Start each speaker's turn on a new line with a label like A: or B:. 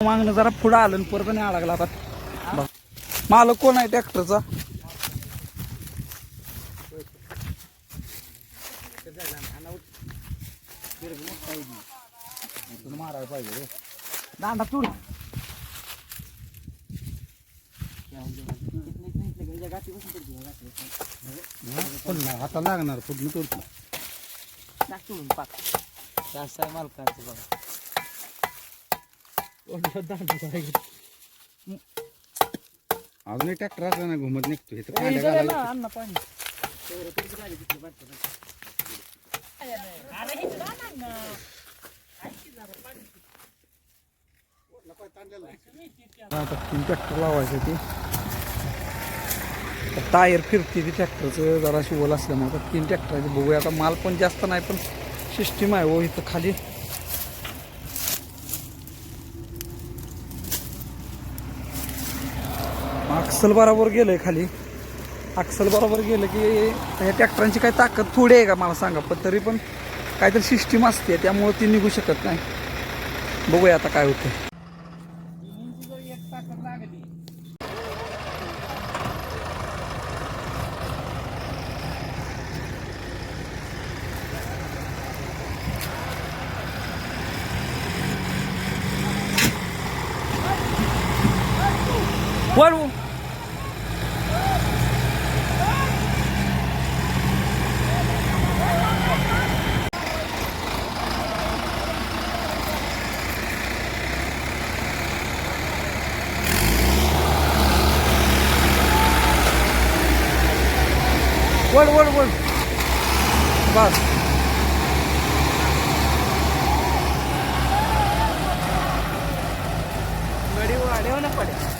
A: मागणं जरा पुढं आलं आणि परत नाही लागला आता. मालक कोण आहे ट्रॅक्टरचा? मारायला पाहिजे दांडा चूड
B: हाता लागणार
C: जास्त आहे मालकांचं बघा.
B: अजूनही ट्रॅक्टर असला ना घुमत निघतो इथं कांड्या घालायला
A: अन्न पाणी. आता तीन ट्रॅक्टर लावायचे ते. टायर फिरते ती ट्रॅक्टरचं जरा शिवल असल्यामुळे आता तीन ट्रॅक्टरचे बघूया. आता माल पण जास्त नाही पण सिस्टीम आहे हो इथं खाली. अक्सल बरोबर गेलंय खाली. अक्सल बरोबर गेलं की ह्या ट्रॅक्टरांची काही ताकद थोडी आहे का मला सांगा पण तरी पण काहीतरी सिस्टीम असते त्यामुळे ती निघू शकत नाही. बघूया आता काय होतं वळू वळ वळ वळ बस
C: गडी वाढेव ना पडे